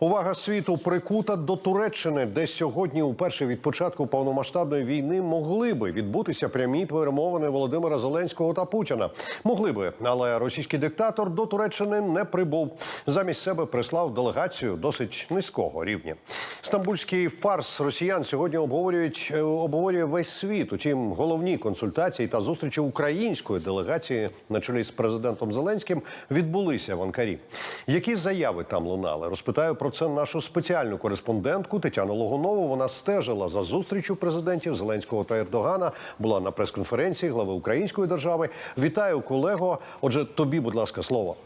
Увага світу прикута до Туреччини, де сьогодні, уперше від початку повномасштабної війни, могли би відбутися прямі перемовини Володимира Зеленського та Путіна. Могли би, але російський диктатор до Туреччини не прибув. Замість себе прислав делегацію досить низького рівня. Стамбульський фарс росіян сьогодні обговорюють е, обговорює весь світ. Утім, головні консультації та зустрічі української делегації на чолі з президентом Зеленським відбулися в Анкарі. Які заяви там лунали? Розпитаю про це нашу спеціальну кореспондентку Тетяну Логунову. Вона стежила за зустрічю президентів Зеленського та Ердогана. Була на прес-конференції глави української держави. Вітаю, колего. Отже, тобі, будь ласка, слово.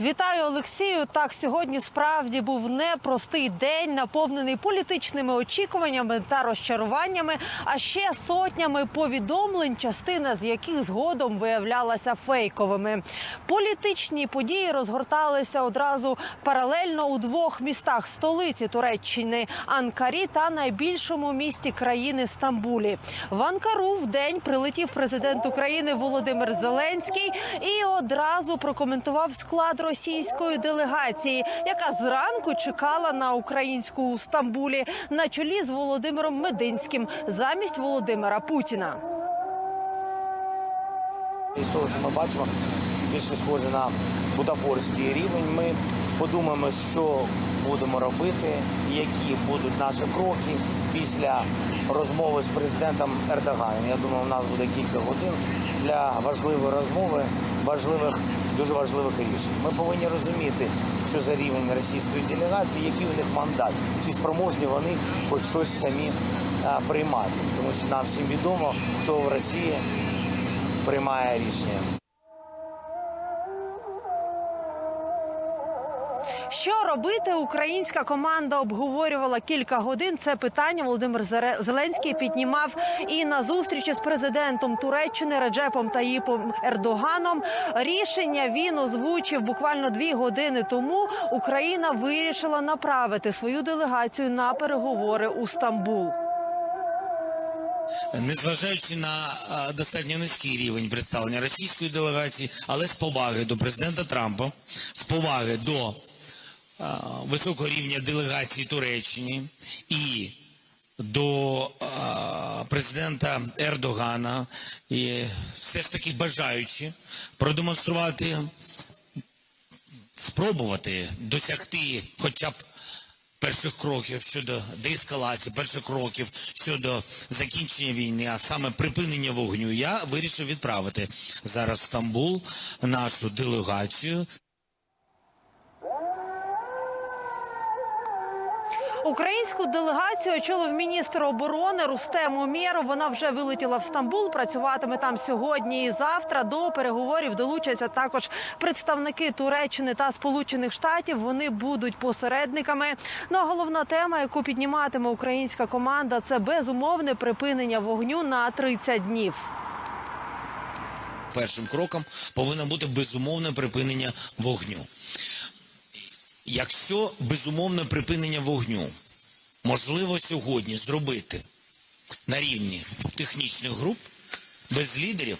Вітаю, Олексію. Так, сьогодні справді був непростий день, наповнений політичними очікуваннями та розчаруваннями, а ще сотнями повідомлень, частина з яких згодом виявлялася фейковими. Політичні події розгорталися одразу паралельно у двох містах столиці Туреччини Анкарі та найбільшому місті країни Стамбулі. В Анкару в день прилетів президент України Володимир Зеленський і одразу прокоментував склад російської делегації, яка зранку чекала на українську у Стамбулі на чолі з Володимиром Мединським замість Володимира Путіна. З того, що ми бачимо, більше схоже на бутафорський рівень. Ми подумаємо, що будемо робити, які будуть наші кроки після розмови з президентом Ердоганом. Я думаю, у нас буде кілька годин для важливої розмови, важливих, дуже важливих рішень. Ми повинні розуміти, що за рівень російської делегації, який у них мандат, чи спроможні вони хоч щось самі а, приймати, тому що нам всім відомо, хто в Росії приймає рішення. Що робити? Українська команда обговорювала кілька годин. Це питання Володимир Зеленський піднімав і на зустрічі з президентом Туреччини Реджепом Таїпом Ердоганом. Рішення він озвучив буквально дві години тому. Україна вирішила направити свою делегацію на переговори у Стамбул. незважаючи на достатньо низький рівень представлення російської делегації, але з поваги до президента Трампа, з поваги до високого рівня делегації Туреччини і до президента Ердогана, і все ж таки бажаючи продемонструвати спробувати досягти хоча б перших кроків щодо деескалації, перших кроків щодо закінчення війни, а саме припинення вогню, я вирішив відправити зараз в Стамбул нашу делегацію. Українську делегацію очолив міністр оборони Рустем Умєров. Вона вже вилетіла в Стамбул. Працюватиме там сьогодні і завтра. До переговорів долучаться також представники Туреччини та Сполучених Штатів. Вони будуть посередниками. Ну а головна тема, яку підніматиме українська команда, це безумовне припинення вогню на 30 днів. Першим кроком повинно бути безумовне припинення вогню. Якщо безумовне припинення вогню можливо сьогодні зробити на рівні технічних груп, без лідерів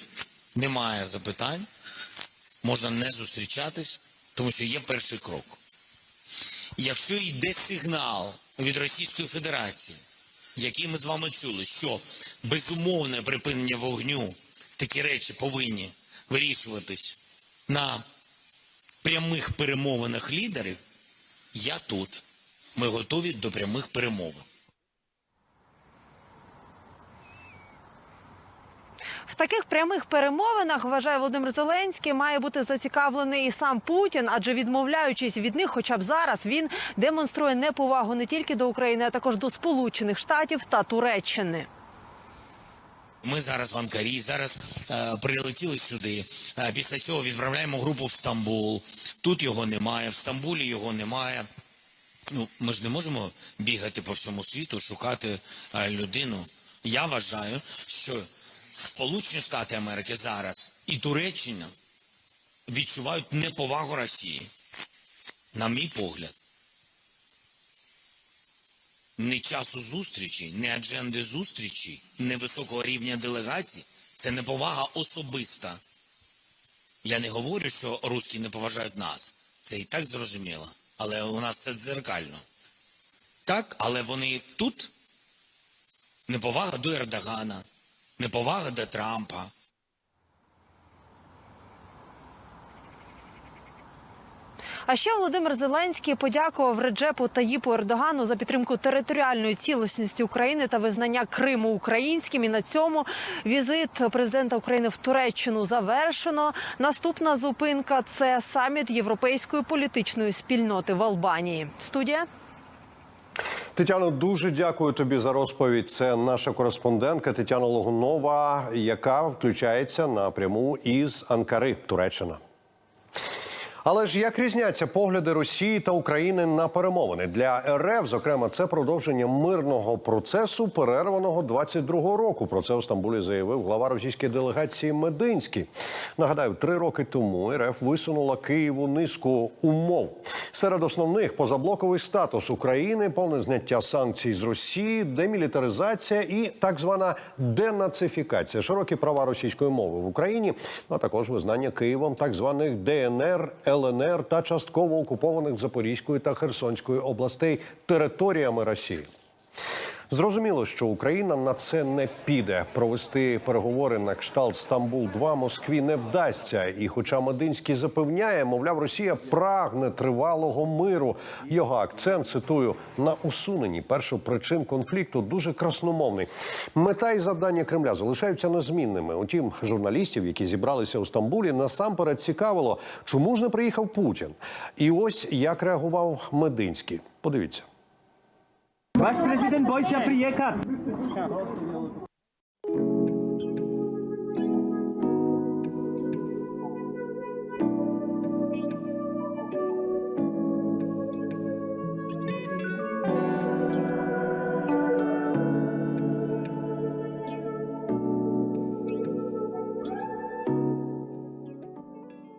немає запитань, можна не зустрічатись, тому що є перший крок. Якщо йде сигнал від Російської Федерації, який ми з вами чули, що безумовне припинення вогню, такі речі повинні вирішуватись на прямих перемовинах лідерів, я тут. Ми готові до прямих перемовин. В таких прямих перемовинах вважає Володимир Зеленський, має бути зацікавлений і сам Путін, адже відмовляючись від них, хоча б зараз він демонструє неповагу не тільки до України, а також до Сполучених Штатів та Туреччини. Ми зараз в Анкарі, зараз е, прилетіли сюди. Е, після цього відправляємо групу в Стамбул. Тут його немає, в Стамбулі його немає. Ну, ми ж не можемо бігати по всьому світу, шукати е, людину. Я вважаю, що Сполучені Штати Америки зараз і Туреччина відчувають неповагу Росії. На мій погляд. Не часу зустрічі, не адженди зустрічі, не високого рівня делегацій. Це неповага особиста Я не говорю, що русські не поважають нас. Це і так зрозуміло. Але у нас це дзеркально. Так, але вони тут неповага до Ердогана, неповага до Трампа. А ще Володимир Зеленський подякував Реджепу Таїпу Ердогану за підтримку територіальної цілісності України та визнання Криму українським. І на цьому візит президента України в Туреччину завершено. Наступна зупинка це саміт європейської політичної спільноти в Албанії. Студія. Тетяно, дуже дякую тобі за розповідь. Це наша кореспондентка Тетяна Логунова, яка включається напряму із Анкари, Туреччина. Але ж як різняться погляди Росії та України на перемовини для РФ, зокрема, це продовження мирного процесу, перерваного 22-го року. Про це у Стамбулі заявив глава російської делегації Мединський. Нагадаю, три роки тому РФ висунула Києву низку умов. Серед основних позаблоковий статус України, повне зняття санкцій з Росії, демілітаризація і так звана денацифікація, широкі права російської мови в Україні, а також визнання Києвом так званих ДНР, ЛНР та частково окупованих Запорізької та Херсонської областей територіями Росії. Зрозуміло, що Україна на це не піде. Провести переговори на кшталт Стамбул 2 Москві не вдасться. І, хоча Мединський запевняє, мовляв, Росія прагне тривалого миру. Його акцент цитую на усуненні першопричин конфлікту дуже красномовний. Мета і завдання Кремля залишаються незмінними. Утім, журналістів, які зібралися у Стамбулі, насамперед цікавило, чому ж не приїхав Путін. І ось як реагував Мединський. Подивіться. Wasz prezydent Wojciech Prijekat.